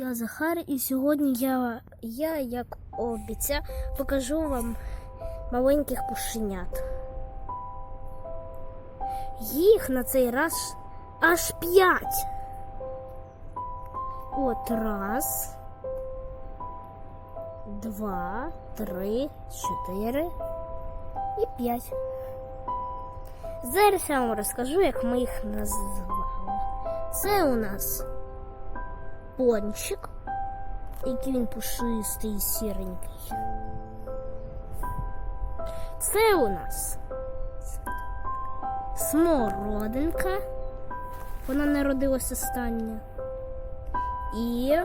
Я Захар, і сьогодні я, я як обіцяв, покажу вам маленьких пушенят. Їх на цей раз аж п'ять. От раз, два, три, чотири і п'ять. Зараз я вам розкажу, як ми їх назвали. Це у нас пончик, який він пушистий і сіренький. Це у нас смородинка. Вона народилась остання. І,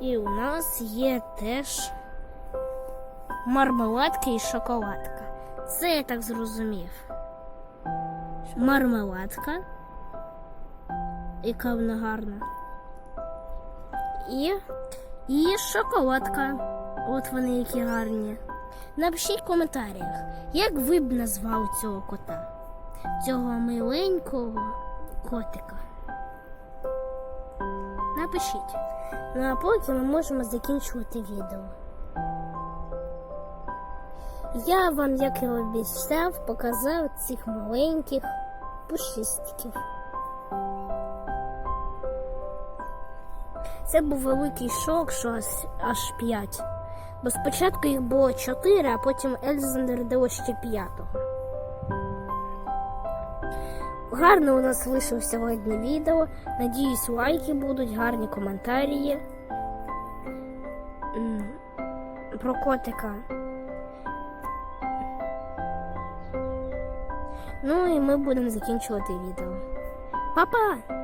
і у нас є теж мармеладка і шоколадка. Це я так зрозумів. Мармеладка, яка вона гарна. І, і шоколадка. От вони які гарні. Напишіть в коментарях, як ви б назвали цього кота, цього миленького котика. Напишіть. Ну а поки ми можемо закінчувати відео. Я вам, як і обіцяв, показав цих маленьких пушистиків. Це був великий шок, що аж, аж 5. Бо спочатку їх було 4, а потім Ельза народило ще п'ятого. Гарно у нас вийшло сьогодні відео. Надіюсь, лайки будуть, гарні коментарі. Про котика. Ну і ми будемо закінчувати відео. Па-па!